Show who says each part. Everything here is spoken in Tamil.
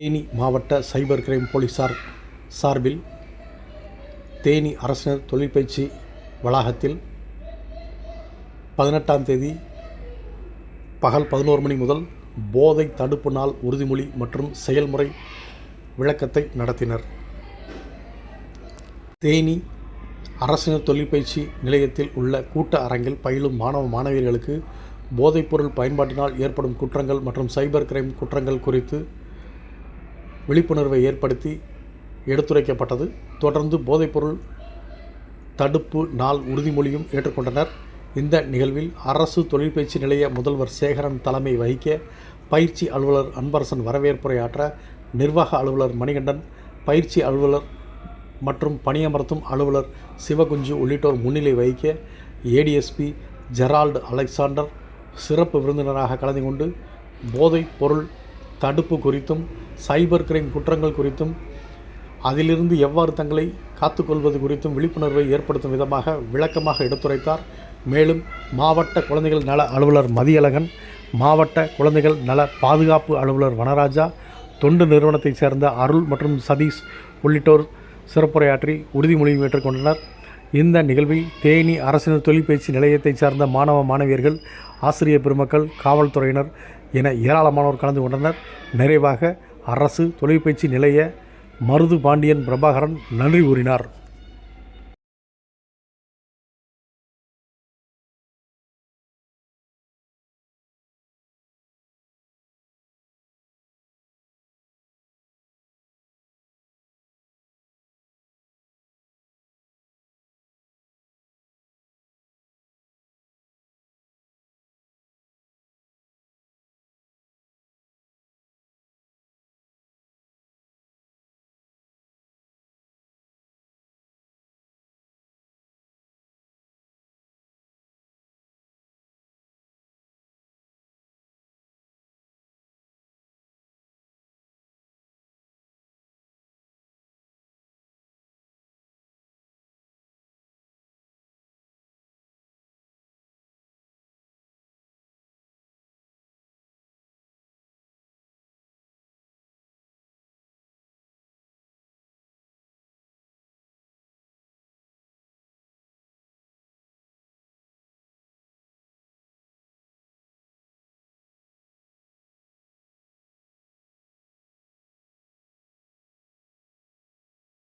Speaker 1: தேனி மாவட்ட சைபர் கிரைம் போலீசார் சார்பில் தேனி அரசினர் தொழிற்பயிற்சி வளாகத்தில் பதினெட்டாம் தேதி பகல் பதினோரு மணி முதல் போதை தடுப்பு நாள் உறுதிமொழி மற்றும் செயல்முறை விளக்கத்தை நடத்தினர். தேனி அரசினர் தொழிற்பயிற்சி நிலையத்தில் உள்ள கூட்ட அரங்கில் பயிலும் மாணவ மாணவியர்களுக்கு போதைப்பொருள் பயன்பாட்டினால் ஏற்படும் குற்றங்கள் மற்றும் சைபர் கிரைம் குற்றங்கள் குறித்து விழிப்புணர்வை ஏற்படுத்தி எடுத்துரைக்கப்பட்டது. தொடர்ந்து போதைப்பொருள் தடுப்பு நாள் உறுதிமொழியும் ஏற்றுக்கொண்டனர். இந்த நிகழ்வில் அரசு தொழிற்பயிற்சி நிலைய முதல்வர் சேகரன் தலைமை வகிக்க பயிற்சி அலுவலர் அன்பரசன் வரவேற்புரையாற்ற நிர்வாக அலுவலர் மணிகண்டன் பயிற்சி அலுவலர் மற்றும் பணியமர்த்தும் அலுவலர் சிவகுஞ்சு உள்ளிட்டோர் முன்னிலை வகிக்க ஏடிஎஸ்பி ஜெரால்டு அலெக்சாண்டர் சிறப்பு விருந்தினராக கலந்து கொண்டு போதைப் பொருள் தடுப்பு குறித்தும் சைபர் கிரைம் குற்றங்கள் குறித்தும் அதிலிருந்து எவ்வாறு தங்களை காத்துக்கொள்வது குறித்தும் விழிப்புணர்வை ஏற்படுத்தும் விதமாக விளக்கமாக எடுத்துரைத்தார். மேலும் மாவட்ட குழந்தைகள் நல அலுவலர் மதியழகன் மாவட்ட குழந்தைகள் நல பாதுகாப்பு அலுவலர் வனராஜா தொண்டு நிறுவனத்தைச் சேர்ந்த அருள் மற்றும் சதீஷ் உள்ளிட்டோர் சிறப்புரையாற்றி உறுதிமொழியும் ஏற்றுக்கொண்டனர். இந்த நிகழ்வில் தேனி அரசினர் தொழிற்பயிற்சி நிலையத்தைச் சார்ந்த மாணவ மாணவியர்கள் ஆசிரியர் பெருமக்கள் காவல்துறையினர் என ஏராளமானோர் கலந்து கொண்டனர். நிறைவாக அரசு தொழிற்பயிற்சி நிலைய மருது பாண்டியன் பிரபாகரன் நன்றி கூறினார்.